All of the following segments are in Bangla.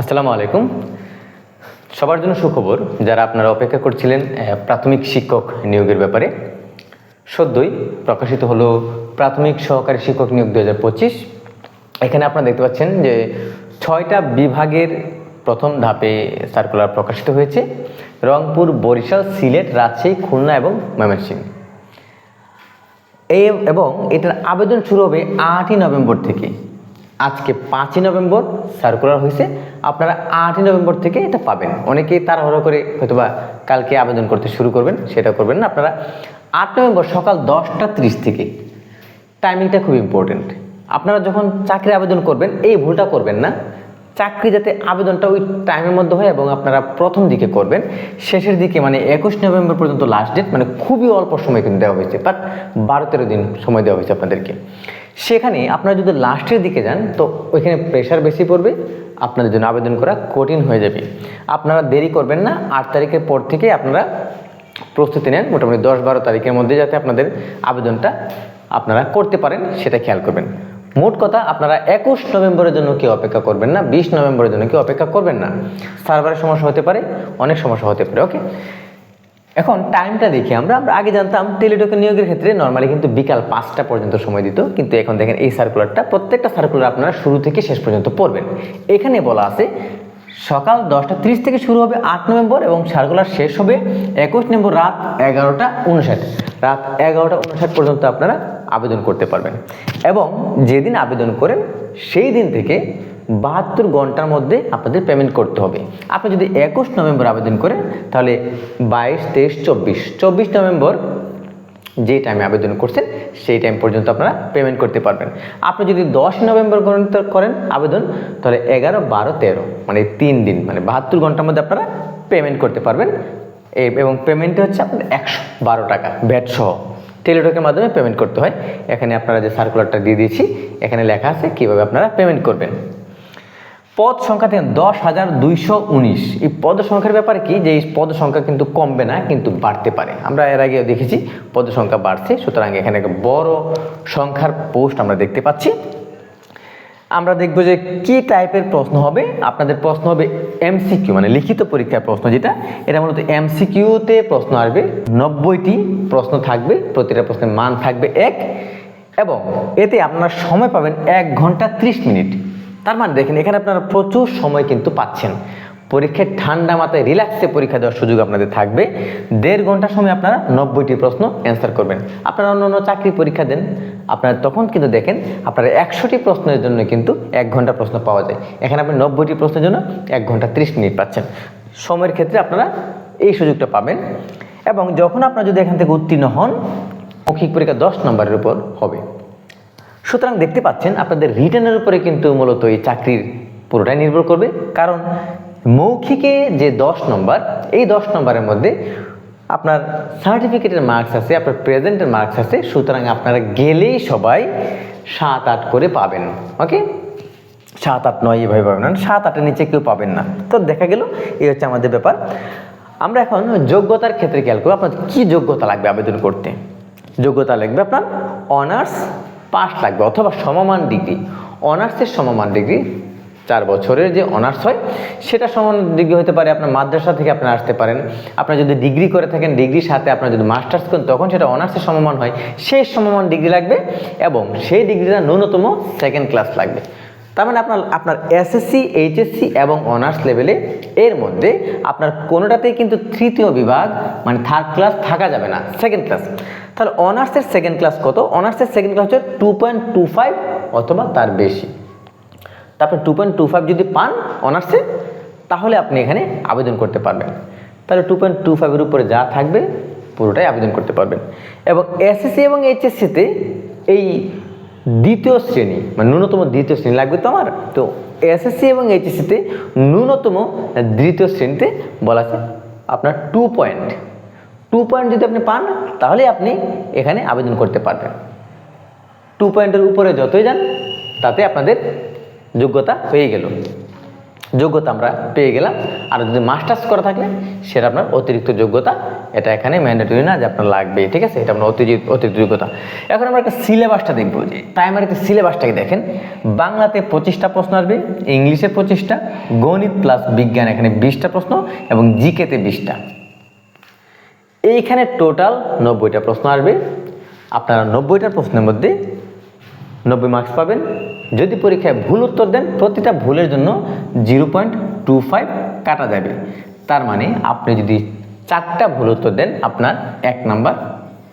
আসসালামু আলাইকুম। সবার জন্য সুখবর, যারা আপনারা অপেক্ষা করছিলেন প্রাথমিক শিক্ষক নিয়োগের ব্যাপারে, সদ্যই প্রকাশিত হলো প্রাথমিক সহকারী শিক্ষক নিয়োগ দু হাজার পঁচিশ। এখানে আপনারা দেখতে পাচ্ছেন যে ছয়টা বিভাগের প্রথম ধাপে সার্কুলার প্রকাশিত হয়েছে, রংপুর, বরিশাল, সিলেট, রাজশাহী, খুলনা এবং ময়মনসিংহ। এই এবং এটার আবেদন শুরু হবে আটই নভেম্বর থেকে। আজকে পাঁচই নভেম্বর সার্কুলার হয়েছে। আপনারা আটই নভেম্বর থেকে এটা পাবেন। অনেকেই তাড়াহুড়ো করে হয়তোবা কালকে আবেদন করতে শুরু করবেন, সেটা করবেন না। আপনারা আট নভেম্বর সকাল দশটা ত্রিশ থেকে। টাইমিংটা খুব ইম্পর্টেন্ট আপনারা যখন চাকরি আবেদন করবেন, এই ভুলটা করবেন না। চাকরি যাতে আবেদনটা ওই টাইমের মধ্যে হয় এবং আপনারা প্রথম দিকে করবেন, শেষের দিকে মানে একুশ নভেম্বর পর্যন্ত লাস্ট ডেট মানে খুবই অল্প সময় কিন্তু দেওয়া হয়েছে। বাট বারো তেরো দিন সময় দেওয়া হয়েছে আপনাদেরকে। সেখানে আপনারা যদি লাস্টের দিকে যান, তো ওইখানে প্রেশার বেশি পড়বে, আপনাদের জন্য আবেদন করা কঠিন হয়ে যাবে। আপনারা দেরি করবেন না, আট তারিখের পর থেকে আপনারা প্রস্তুতি নেন, মোটামুটি দশ বারো তারিখের মধ্যে যাতে আপনাদের আবেদনটা আপনারা করতে পারেন, সেটা খেয়াল করবেন। মোট কথা, আপনারা একুশ নভেম্বরের জন্য কেউ অপেক্ষা করবেন না, বিশ নভেম্বরের জন্য কেউ অপেক্ষা করবেন না। সার্ভারের সমস্যা হতে পারে, অনেক সমস্যা হতে পারে ওকে এখন টাইমটা দেখি আমরা। আমরা আগে জানতাম টেলিটকের নিয়োগের ক্ষেত্রে নর্মালি কিন্তু বিকাল পাঁচটা পর্যন্ত সময় দিত। কিন্তু এখন দেখেন এই সার্কুলারটা প্রত্যেকটা সার্কুলার আপনারা শুরু থেকে শেষ পর্যন্ত পড়বেন। এখানে বলা আছে, সকাল দশটা ত্রিশ থেকে শুরু হবে আট নভেম্বর এবং সার্কুলার শেষ হবে একুশ নভেম্বর রাত এগারোটা উনষাট। রাত এগারোটা উনষাট পর্যন্ত আপনারা আবেদন করতে পারবেন। এবং যেদিন আবেদন করেন, সেই দিন থেকে বাহাত্তর ঘণ্টার মধ্যে আপনাদের পেমেন্ট করতে হবে। আপনি যদি একুশ নভেম্বর আবেদন করেন, তাহলে বাইশ, তেইশ, চব্বিশ। চব্বিশ নভেম্বর যে টাইমে আবেদন করছেন, সেই টাইম পর্যন্ত আপনারা পেমেন্ট করতে পারবেন। আপনি যদি দশ নভেম্বর করেন আবেদন, তাহলে এগারো, বারো, তেরো মানে তিন দিন মানে বাহাত্তর ঘণ্টার মধ্যে আপনারা পেমেন্ট করতে পারবেন। এবং পেমেন্টটা হচ্ছে আপনার একশো বারো টাকা ব্যাট সহ। টেলিটকের মাধ্যমে পেমেন্ট করতে হয়। এখানে আপনারা যে সার্কুলারটা দিয়ে দিয়েছি, এখানে লেখা আছে কীভাবে আপনারা পেমেন্ট করবেন। পদ সংখ্যা থেকে দশ হাজার দুইশো উনিশ। এই পদ সংখ্যার ব্যাপারে কি? যে এই পদ সংখ্যা কিন্তু কমবে না, কিন্তু বাড়তে পারে। আমরা এর আগে দেখেছি, পদ সংখ্যা বাড়ছে, সুতরাং এখানে একটা বড় সংখ্যার পোস্ট আমরা দেখতে পাচ্ছি। আমরা দেখব যে কি টাইপের প্রশ্ন হবে। আপনাদের প্রশ্ন হবে এমসিকিউ মানে লিখিত পরীক্ষার প্রশ্ন যেটা। এটা মূলত এমসিকিউতে প্রশ্ন আসবে। নব্বইটি প্রশ্ন থাকবে, প্রতিটা প্রশ্নের মান থাকবে এক। এবং এতে আপনারা সময় পাবেন এক ঘণ্টা ত্রিশ মিনিট। তার মানে দেখেন, এখানে আপনারা প্রচুর সময় কিন্তু পাচ্ছেন। পরীক্ষায় ঠান্ডা মাথায় রিল্যাক্সে পরীক্ষা দেওয়ার সুযোগ আপনাদের থাকবে। দেড় ঘণ্টা সময় আপনারা নব্বইটি প্রশ্ন অ্যান্সার করবেন। আপনারা অন্য অন্য চাকরি পরীক্ষা দেন, আপনারা তখন কিন্তু দেখেন আপনারা একশোটি প্রশ্নের জন্য কিন্তু এক ঘণ্টা প্রশ্ন পাওয়া যায়। এখানে আপনি নব্বইটি প্রশ্নের জন্য এক ঘণ্টা ত্রিশ মিনিট পাচ্ছেন। সময়ের ক্ষেত্রে আপনারা এই সুযোগটা পাবেন এবং যখন আপনারা যদি এখান থেকে উত্তীর্ণ হন, মৌখিক পরীক্ষা দশ নম্বরের উপর হবে। সুতরাং দেখতে পাচ্ছেন আপনাদের রিটার্নের উপরে কিন্তু মূলত এই চাকরির পুরোটাই নির্ভর করবে। কারণ মৌখিকে যে দশ নম্বর, এই দশ নম্বরের মধ্যে আপনার সার্টিফিকেটের মার্কস আছে, আপনার প্রেজেন্টের মার্কস আছে, সুতরাং আপনারা গেলেই সবাই সাত আট করে পাবেন ওকে সাত আট নয় এভাবে পাবেন না সাত আটের নিচে কেউ পাবেন না। তো দেখা গেল, এই হচ্ছে আমাদের ব্যাপার। আমরা এখন যোগ্যতার ক্ষেত্রে খেয়াল করব আপনার কী যোগ্যতা লাগবে আবেদন করতে? যোগ্যতা লাগবে আপনার অনার্স পাস লাগবে অথবা সমমান ডিগ্রি। অনার্সের সমমান ডিগ্রি, চার বছরের যে অনার্স হয়, সেটা সমান ডিগ্রি হতে পারে আপনার মাদ্রাসা থেকে আপনি আসতে পারেন। আপনার যদি ডিগ্রি করে থাকেন, ডিগ্রির সাথে আপনার যদি মাস্টার্স করেন, তখন সেটা অনার্সের সমমান হয়। সেই সমমান ডিগ্রি লাগবে এবং সেই ডিগ্রিটা ন্যূনতম সেকেন্ড ক্লাস লাগবে। তার মানে আপনার আপনার এসএসসি এইচএসসি এবং অনার্স লেভেলে এর মধ্যে আপনার কোনোটাতেই কিন্তু তৃতীয় বিভাগ মানে থার্ড ক্লাস থাকা যাবে না সেকেন্ড ক্লাস তাহলে অনার্সের সেকেন্ড ক্লাস কত? অনার্সের সেকেন্ড ক্লাস হচ্ছে টু পয়েন্ট টু ফাইভ অথবা তার বেশি। তারপরে টু পয়েন্ট টু ফাইভ যদি পান অনার্সে তাহলে আপনি এখানে আবেদন করতে পারবেন। তাহলে টু পয়েন্ট টু ফাইভের উপরে যা থাকবে, পুরোটাই আবেদন করতে পারবেন। এবং এসএসসি এবং এইচএসসিতে এই দ্বিতীয় শ্রেণি মানে ন্যূনতম দ্বিতীয় শ্রেণি লাগবে তো আমার তো এসএসসি এবং এইচএসসিতে ন্যূনতম দ্বিতীয় শ্রেণীতে বলা আছে আপনার টু পয়েন্ট টু পয়েন্ট যদি আপনি পান, তাহলে আপনি এখানে আবেদন করতে পারবেন। টু পয়েন্টের উপরে যতই যান, তাতে আপনাদের যোগ্যতা হয়ে গেল। যোগ্যতা আমরা পেয়ে গেলাম। আর যদি মাস্টার্স করা থাকলে সেটা আপনার অতিরিক্ত যোগ্যতা, এটা এখানে ম্যান্ডেটরি না যে আপনার লাগবে ঠিক আছে? এটা আপনার অতিরিক্ত অতিরিক্ত যোগ্যতা। এখন আমরা একটা সিলেবাসটা দেখব যে প্রাইমারিতে সিলেবাসটাকে দেখেন? বাংলাতে পঁচিশটা প্রশ্ন আসবে, ইংলিশে পঁচিশটা, গণিত প্লাস বিজ্ঞান এখানে বিশটা প্রশ্ন, এবং জিকেতে বিশটা। এইখানে টোটাল নব্বইটা প্রশ্ন আসবে। আপনারা নব্বইটা প্রশ্নের মধ্যে নব্বই মার্কস পাবেন। যদি পরীক্ষায় ভুল উত্তর দেন, প্রতিটা ভুলের জন্য জিরো পয়েন্ট টু ফাইভ কাটা যাবে। তার মানে আপনি যদি চারটা ভুল উত্তর দেন, আপনার এক নাম্বার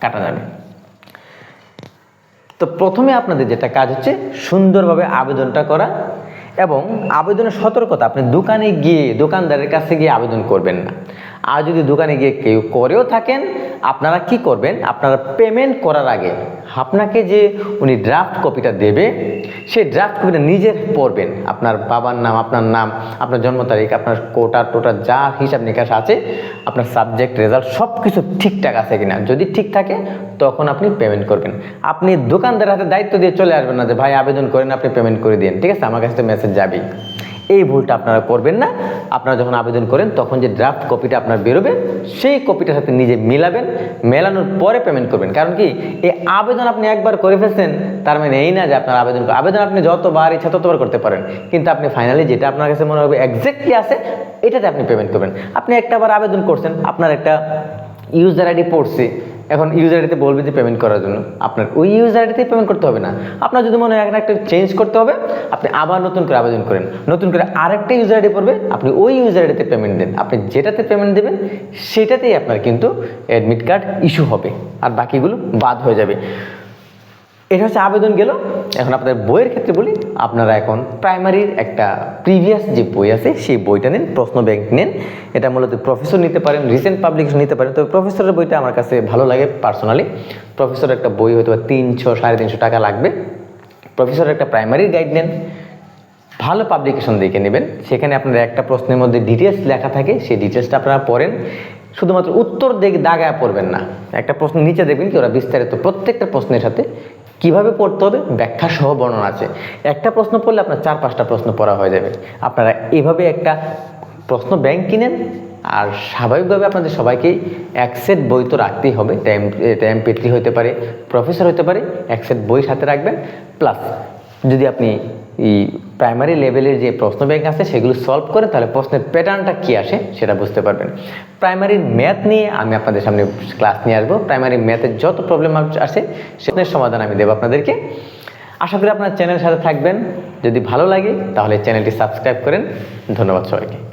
কাটা যাবে। তো প্রথমে আপনাদের যেটা কাজ হচ্ছে, সুন্দরভাবে আবেদনটা করা এবং আবেদনের সতর্কতা। আপনি দোকানে গিয়ে, দোকানদারের কাছে গিয়ে আবেদন করবেন না। আর যদি দোকানে গিয়ে কেউ করেও থাকেন, আপনারা কি করবেন? আপনারা পেমেন্ট করার আগে আপনাকে যে উনি ড্রাফট কপিটা দেবে, সেই ড্রাফট কপিটা নিজের পড়বেন। আপনার বাবার নাম, আপনার নাম, আপনার জন্ম তারিখ, আপনার কোটা টোটা যা হিসাব নিকাশ আছে, আপনার সাবজেক্ট রেজাল্ট সব কিছু ঠিকঠাক আছে কিনা। যদি ঠিক থাকে, তখন আপনি পেমেন্ট করবেন। আপনি দোকানদারের হাতে দায়িত্ব দিয়ে চলে আসবেন না যে, ভাই, আবেদন করেন, আপনি পেমেন্ট করে দিন ঠিক আছে? আমার কাছে তো মেসেজ যাবেই। এই ভুলটা আপনারা করবেন না। আপনারা যখন আবেদন করেন, তখন যে ড্রাফট কপিটা আপনার বেরোবে, সেই কপিটার সাথে নিজে মিলাবেন। মেলানোর পরে পেমেন্ট করবেন। কারণ কি, এই আবেদন আপনি একবার করে ফেলছেন, তার মানে এই না যে আপনার আবেদন আবেদন আপনি যতবার ইচ্ছা ততবার করতে পারেন। কিন্তু আপনি ফাইনালি যেটা আপনার কাছে মনে হবে এক্স্যাক্টলি আছে, এটাতে আপনি পেমেন্ট করবেন। আপনি একটাবার আবেদন করছেন, আপনার একটা ইউজার আইডি পড়ছে এখন ইউজার আইডিতে বলবে যে পেমেন্ট করার জন্য। আপনার ওই ইউজার আইডিতে পেমেন্ট করতে হবে না। আপনার যদি মনে হয় এখন একটা চেঞ্জ করতে হবে, আপনি আবার নতুন করে আবেদন করেন। নতুন করে আরেকটা ইউজার আইডি পড়বে, আপনি ওই ইউজার আইডিতে পেমেন্ট দেন। আপনি যেটাতে পেমেন্ট দেবেন, সেটাতেই আপনার কিন্তু অ্যাডমিট কার্ড ইস্যু হবে। আর বাকিগুলো বাদ হয়ে যাবে। এটা হচ্ছে আবেদন গেল। এখন আপনাদের বইয়ের ক্ষেত্রে বলি, আপনারা এখন প্রাইমারির একটা প্রিভিয়াস যে বই আছে, সেই বইটা নেন, প্রশ্ন ব্যাংক নেন। এটা মূলত প্রফেসর নিতে পারেন রিসেন্ট পাবলিকেশন নিতে পারেন। তবে প্রফেসরের বইটা আমার কাছে ভালো লাগে পার্সোনালি প্রফেসরের একটা বই হয়তো তিনশো, সাড়ে তিনশো টাকা লাগবে। প্রফেসরের একটা প্রাইমারির গাইড নেন, ভালো পাবলিকেশন দেখে নেবেন। সেখানে আপনার একটা প্রশ্নের মধ্যে ডিটেলস লেখা থাকে, সেই ডিটেলসটা আপনারা পড়েন। শুধুমাত্র উত্তর দিক দাগায় পড়বেন না। একটা প্রশ্ন নিচে দেখবেন কি, ওরা বিস্তারিত প্রত্যেকটা প্রশ্নের সাথে কীভাবে পড়তে হবে? ব্যাখ্যা সহ বর্ণনা আছে। একটা প্রশ্ন পড়লে আপনার চার পাঁচটা প্রশ্ন পড়া হয়ে যাবে। আপনারা এভাবে একটা প্রশ্ন ব্যাংক কিনেন, আর স্বাভাবিকভাবে আপনাদের সবাইকেই এক সেট বই তো রাখতেই হবে। টাইম টাইম পেট্রি হতে পারে প্রফেসর হতে পারে এক সেট বই সাথে রাখবেন। প্লাস যদি আপনি প্রাইমারি লেভেলের যে প্রশ্ন ব্যাংক আছে, সেগুলো সলভ করে তাহলে প্রশ্নের প্যাটার্নটা কী আসে, সেটা বুঝতে পারবেন। প্রাইমারি ম্যাথ নিয়ে আমি আপনাদের সামনে ক্লাস নিয়ে আসব। প্রাইমারি ম্যাথের যত প্রবলেম আসে সেটার সমাধান আমি দেবো আপনাদেরকে। আশা করি আপনার চ্যানেলের সাথে থাকবেন। যদি ভালো লাগে, তাহলে চ্যানেলটি সাবস্ক্রাইব করেন। ধন্যবাদ সবাইকে।